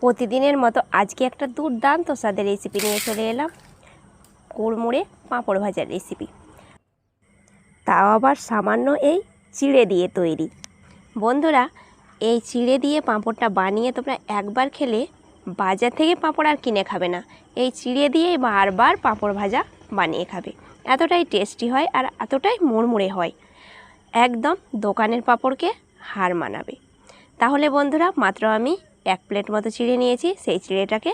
প্রতিদিনের মতো আজকে একটা দুর্দান্ত স্বাদের রেসিপি নিয়ে চলে এলাম। কুড়মুড়ে পাঁপড় ভাজার রেসিপি তাও আবার সামান্য এই চিড়ে দিয়ে তৈরি। বন্ধুরা, এই চিড়ে দিয়ে পাঁপড়টা বানিয়ে তোমরা একবার খেলে বাজার থেকে পাঁপড় আর কিনে খাবে না। এই চিড়ে দিয়েই বারবার পাঁপড় ভাজা বানিয়ে খাবে। এতটাই টেস্টি হয় আর এতটাই মুড়মুড়ে হয়। একদম দোকানের পাঁপড়কে হার মানাবে। তাহলে বন্ধুরা, মাত্র আমি এক প্লেট মতো চিড়ে নিয়েছি, সেই চিড়েটাকে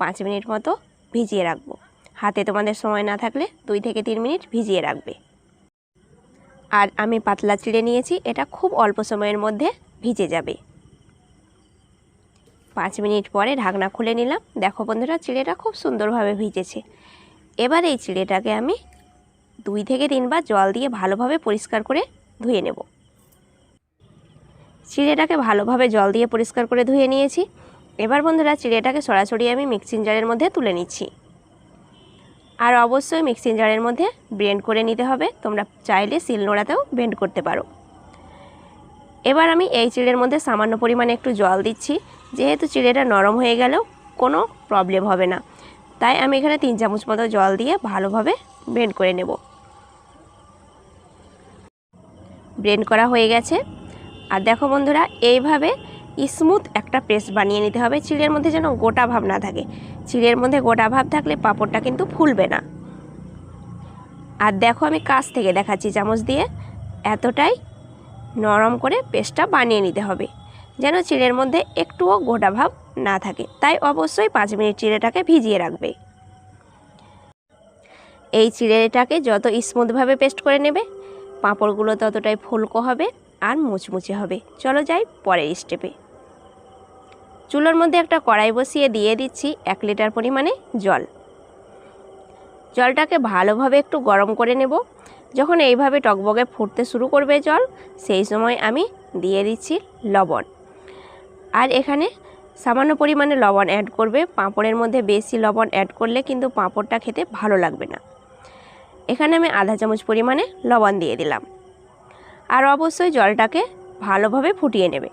পাঁচ মিনিট মতো ভিজিয়ে রাখব। হাতে তোমাদের সময় না থাকলে দুই থেকে তিন মিনিট ভিজিয়ে রাখবে। আর আমি পাতলা চিড়ে নিয়েছি, এটা খুব অল্প সময়ের মধ্যে ভিজে যাবে। পাঁচ মিনিট পরে ঢাকনা খুলে নিলাম। দেখো বন্ধুরা, চিড়েটা খুব সুন্দরভাবে ভিজেছে। এবার এই চিড়েটাকে আমি দুই থেকে তিনবার জল দিয়ে ভালোভাবে পরিষ্কার করে ধুয়ে নেব। চিড়েটাকে ভালোভাবে জল দিয়ে পরিষ্কার করে ধুয়ে নিয়েছি। এবার বন্ধুরা, চিড়েটাকে সরাসরি আমি মিক্সিং জারের মধ্যে তুলে নিচ্ছি। আর অবশ্যই মিক্সিং জারের মধ্যে ব্লেন্ড করে নিতে হবে। তোমরা চাইলে শিলনোড়াতেও ব্লেন্ড করতে পারো। এবার আমি এই চিড়ের মধ্যে সামান্য পরিমাণে একটু জল দিচ্ছি। যেহেতু চিড়েটা নরম হয়ে গেলেও কোনো প্রবলেম হবে না। তাই আমি এখানে তিন চামচ মতো জল দিয়ে ভালোভাবে ব্লেন্ড করে নেব। ব্লেন্ড করা হয়ে গেছে। আর দেখো বন্ধুরা, এইভাবে স্মুথ একটা পেস্ট বানিয়ে নিতে হবে। চিড়ের মধ্যে যেন গোটা ভাব না থাকে। চিড়ের মধ্যে গোটা ভাব থাকলে পাঁপড়টা কিন্তু ফুলবে না। আর দেখো আমি কাছ থেকে দেখাচ্ছি চামচ দিয়ে। এতটাই নরম করে পেস্টটা বানিয়ে নিতে হবে, যেন চিড়ের মধ্যে একটুও গোটা ভাব না থাকে। তাই অবশ্যই পাঁচ মিনিট চিড়েটাকে ভিজিয়ে রাখবে। এই চিড়েটাকে যত স্মুথভাবে পেস্ট করে নেবে, পাঁপড়গুলো ততটাই ফুলকো হবে। আর মুচমুচে হবে। চলো যাই পরের স্টেপে চুলোর মধ্যে একটা কড়াই বসিয়ে দিয়ে দিচ্ছি এক লিটার পরিমাণে জল। জলটাকে ভালোভাবে একটু গরম করে নেব। যখন এইভাবে টকবগে ফুটতে শুরু করবে জল, সেই সময় আমি দিয়ে দিচ্ছি লবণ। আর এখানে সামান্য পরিমাণে লবণ অ্যাড করবে। পাঁপড়ের মধ্যে বেশি লবণ অ্যাড করলে কিন্তু পাঁপড়টা খেতে ভালো লাগবে না। এখানে আমি আধা চামচ পরিমাণে লবণ দিয়ে দিলাম। আর অবশ্যই জলটাকে ভালোভাবে ফুটিয়ে নেবে।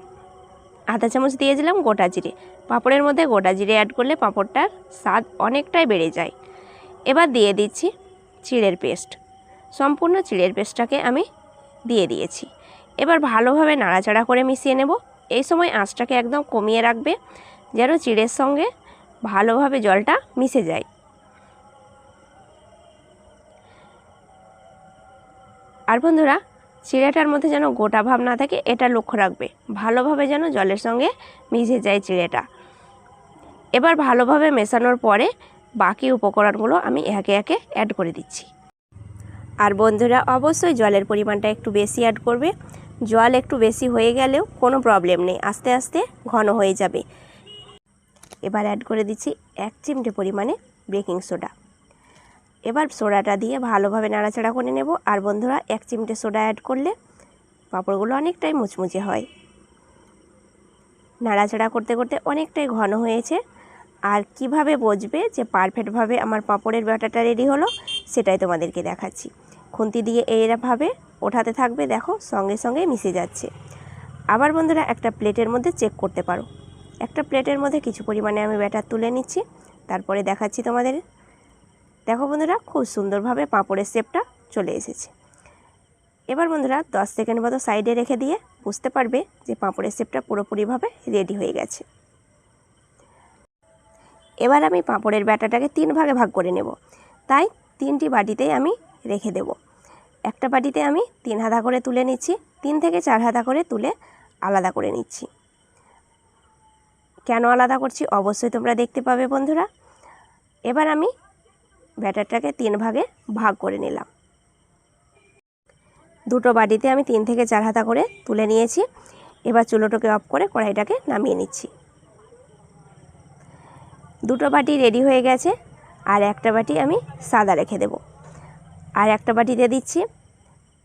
আধা চামচ দিয়ে দিলাম গোটা জিরে। পাঁপড়ের মধ্যে গোটা জিরে অ্যাড করলে পাঁপড়টার স্বাদ অনেকটাই বেড়ে যায়। এবার দিয়ে দিচ্ছি চিড়ের পেস্ট। সম্পূর্ণ চিড়ের পেস্টটাকে আমি দিয়ে দিয়েছি। এবার ভালোভাবে নাড়াচাড়া করে মিশিয়ে নেব। এই সময় আঁচটাকে একদম কমিয়ে রাখবে, যেন চিড়ের সঙ্গে ভালোভাবে জলটা মিশে যায়। আর বন্ধুরা চিড়েটার মধ্যে যেন গোটা ভাব না থাকে, এটা লক্ষ্য রাখবে। ভালোভাবে যেন জলের সঙ্গে মিশে যায় চিড়েটা। এবার ভালোভাবে মেশানোর পরে বাকি উপকরণগুলো আমি একে একে অ্যাড করে দিচ্ছি। আর বন্ধুরা, অবশ্যই জলের পরিমাণটা একটু বেশি অ্যাড করবে। জল একটু বেশি হয়ে গেলেও কোনো প্রবলেম নেই, আস্তে আস্তে ঘন হয়ে যাবে। এবার অ্যাড করে দিচ্ছি এক চিমটে পরিমাণে বেকিং সোডা এবার সোডাটা দিয়ে ভালোভাবে নাড়াচাড়া করে নেব। আর বন্ধুরা, এক চিমটে সোডা অ্যাড করলে পাঁপড়গুলো অনেকটাই মুচমুচে হয়। নাড়াচাড়া করতে করতে অনেকটাই ঘন হয়েছে। আর কীভাবে বুঝবে যে পারফেক্টভাবে আমার পাঁপড়ের ব্যাটারটা রেডি হলো, সেটাই তোমাদেরকে দেখাচ্ছি। খুন্তি দিয়ে এইভাবে ওঠাতে থাকবে, দেখো, সঙ্গে সঙ্গে মিশে যাচ্ছে। আবার বন্ধুরা, একটা প্লেটের মধ্যে চেক করতে পারো। একটা প্লেটের মধ্যে কিছু পরিমাণে আমি ব্যাটার তুলে নিচ্ছি। তারপরে দেখাচ্ছি তোমাদের দেখো বন্ধুরা, খুব সুন্দরভাবে পাঁপড়ের শেপটা চলে এসেছে। এবার বন্ধুরা, দশ সেকেন্ড মতো সাইডে রেখে দিয়ে বুঝতে পারবে যে পাঁপড়ের শেপটা পুরোপুরিভাবে রেডি হয়ে গেছে। এবার আমি পাঁপড়ের ব্যাটাটাকে তিন ভাগে ভাগ করে নেব। তাই তিনটি বাটিতেই আমি রেখে দেব। একটা বাটিতে আমি তিন হাতা করে তুলে নিচ্ছি, তিন থেকে চার হাতা করে তুলে আলাদা করে নিচ্ছি। কেন আলাদা করছি? অবশ্যই তোমরা দেখতে পাবে বন্ধুরা। এবার আমি ব্যাটারটাকে তিন ভাগে ভাগ করে নিলাম। দুটো বাটিতে আমি তিন থেকে চার হাতা করে তুলে নিয়েছি। এবার চুলোটাকে অফ করে কড়াইটাকে নামিয়ে নিচ্ছি। দুটো বাটি রেডি হয়ে গেছে, আর একটা বাটি আমি সাদা রেখে দেব। আর একটা বাটিতে দিচ্ছি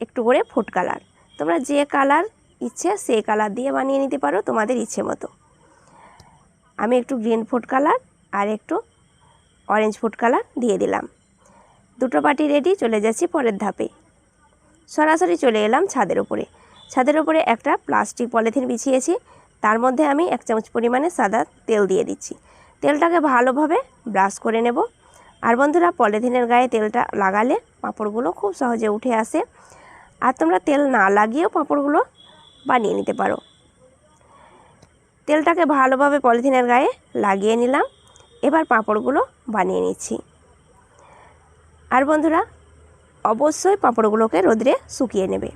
একটু করে ফুড কালার। তোমরা যে কালার ইচ্ছে সেই কালার দিয়ে বানিয়ে নিতে পারো তোমাদের ইচ্ছে মতো। আমি একটু গ্রিন ফুড কালার আর একটু অরেঞ্জ ফুড কালার দিয়ে দিলাম। দুটো বাটি রেডি চলে যাচ্ছি পরের ধাপে। সরাসরি চলে এলাম ছাদের উপরে। ছাদের উপরে একটা প্লাস্টিক পলিথিন বিছিয়েছি। তার মধ্যে আমি এক চামচ পরিমাণে সাদা তেল দিয়ে দিচ্ছি। তেলটাকে ভালোভাবে ব্রাশ করে নেব। আর বন্ধুরা পলিথিনের গায়ে তেলটা লাগালে পাঁপড়গুলো খুব সহজে উঠে আসে। আর তোমরা তেল না লাগিয়েও পাঁপড়গুলো বানিয়ে নিতে পারো। তেলটাকে ভালোভাবে পলিথিনের গায়ে লাগিয়ে নিলাম। এবার পাঁপড়গুলো বানিয়ে নিচ্ছি। আর বন্ধুরা, অবশ্যই পাঁপড়গুলোকে রোদ্রে শুকিয়ে নেবে।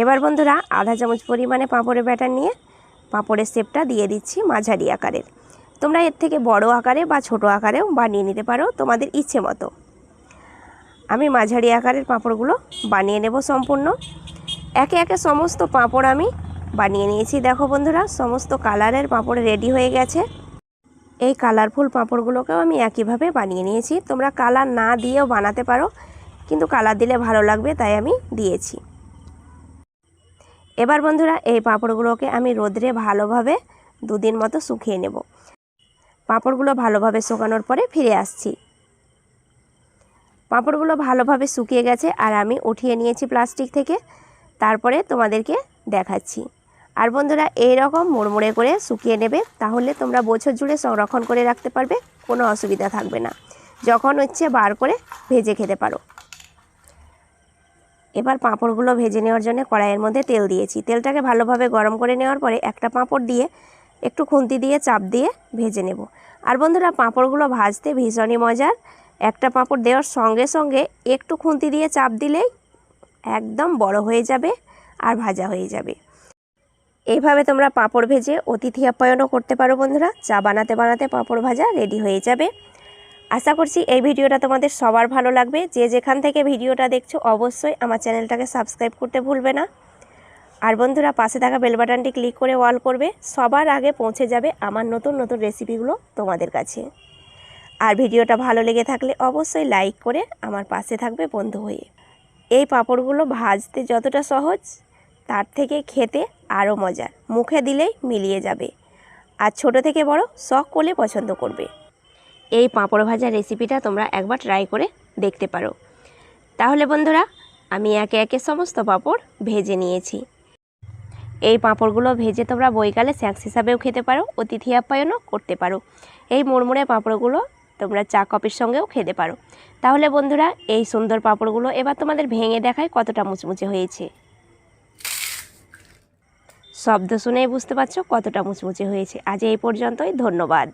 এবার বন্ধুরা, আধা চামচ পরিমাণে পাঁপড়ের ব্যাটার নিয়ে পাঁপড়ের শেপটা দিয়ে দিচ্ছি মাঝারি আকারের। তোমরা এর থেকে বড় আকারে বা ছোট আকারেও বানিয়ে নিতে পারো তোমাদের ইচ্ছে মতো। আমি মাঝারি আকারের পাঁপড়গুলো বানিয়ে নেব সম্পূর্ণ। একে একে সমস্ত পাঁপড় আমি বানিয়ে নিয়েছি। দেখো বন্ধুরা, সমস্ত কালারের পাঁপড় রেডি হয়ে গেছে। এই কালারফুল পাঁপড়গুলোকেও আমি একইভাবে বানিয়ে নিয়েছি। তোমরা কালার না দিয়েও বানাতে পারো, কিন্তু কালার দিলে ভালো লাগবে, তাই আমি দিয়েছি। এবার বন্ধুরা, এই পাঁপড়গুলোকে আমি রোদ্রে ভালোভাবে দুদিন মতো শুকিয়ে নেব। পাঁপড়গুলো ভালোভাবে শুকানোর পরে ফিরে আসছি। পাঁপড়গুলো ভালোভাবে শুকিয়ে গেছে, আর আমি উঠিয়ে নিয়েছি প্লাস্টিক থেকে। তারপরে তোমাদেরকে দেখাচ্ছি। আর বন্ধুরা এই রকম মুড়মুড়ে করে শুকিয়ে নেবে, তাহলে তোমরা বছর জুড়ে সংরক্ষণ করে রাখতে পারবে, কোনো অসুবিধা থাকবে না। যখন হচ্ছে বার করে ভেজে খেতে পারো। এবার পাঁপড়গুলো ভেজে নেওয়ার জন্য কড়াইয়ের মধ্যে তেল দিয়েছি। তেলটাকে ভালোভাবে গরম করে নেওয়ার পরে একটা পাঁপড় দিয়ে একটু খুন্তি দিয়ে চাপ দিয়ে ভেজে নেব। আর বন্ধুরা, পাঁপড়গুলো ভাজতে ভীষণই মজার। একটা পাঁপড় দেওয়ার সঙ্গে সঙ্গে একটু খুন্তি দিয়ে চাপ দিলেই একদম বড় হয়ে যাবে আর ভাজা হয়ে যাবে। এইভাবে তোমরা পাঁপড় ভেজে অতিথি আপ্যায়নও করতে পারো, বন্ধুরা। চা বানাতে বানাতে পাঁপড় ভাজা রেডি হয়ে যাবে। আশা করছি এই ভিডিওটা তোমাদের সবার ভালো লাগবে। যে যেখান থেকে ভিডিওটা দেখছ, অবশ্যই আমার চ্যানেলটাকে সাবস্ক্রাইব করতে ভুলবে না। আর বন্ধুরা, পাশে থাকা বেল বাটনটি ক্লিক করে ওয়াল করবে। সবার আগে পৌঁছে যাবে আমার নতুন নতুন রেসিপিগুলো তোমাদের কাছে। আর ভিডিওটা ভালো লেগে থাকলে অবশ্যই লাইক করে আমার পাশে থাকবে বন্ধু হয়ে। এই পাঁপড়গুলো ভাজতে যতটা সহজ তার থেকে খেতে আরও মজার। মুখে দিলেই মিলিয়ে যাবে। আর ছোট থেকে বড় শখ করলে পছন্দ করবে। এই পাঁপড় ভাজা রেসিপিটা তোমরা একবার ট্রাই করে দেখতে পারো। তাহলে বন্ধুরা, আমি একে একে সমস্ত পাঁপড় ভেজে নিয়েছি। এই পাঁপড়গুলো ভেজে তোমরা বইকালে স্ন্যাক্স হিসাবেও খেতে পারো, অতিথি আপ্যায়নও করতে পারো। এই মুড়মুড়ে পাঁপড়গুলো তোমরা চা কফির সঙ্গেও খেতে পারো। তাহলে বন্ধুরা, এই সুন্দর পাঁপড়গুলো এবার তোমাদের ভেঙে দেখায় কতটা মুচমুচে হয়েছে। শব্দ শুনেই বুঝতে পারছ কতটা মুচমুচে হয়েছে। আজ এই পর্যন্তই ধন্যবাদ।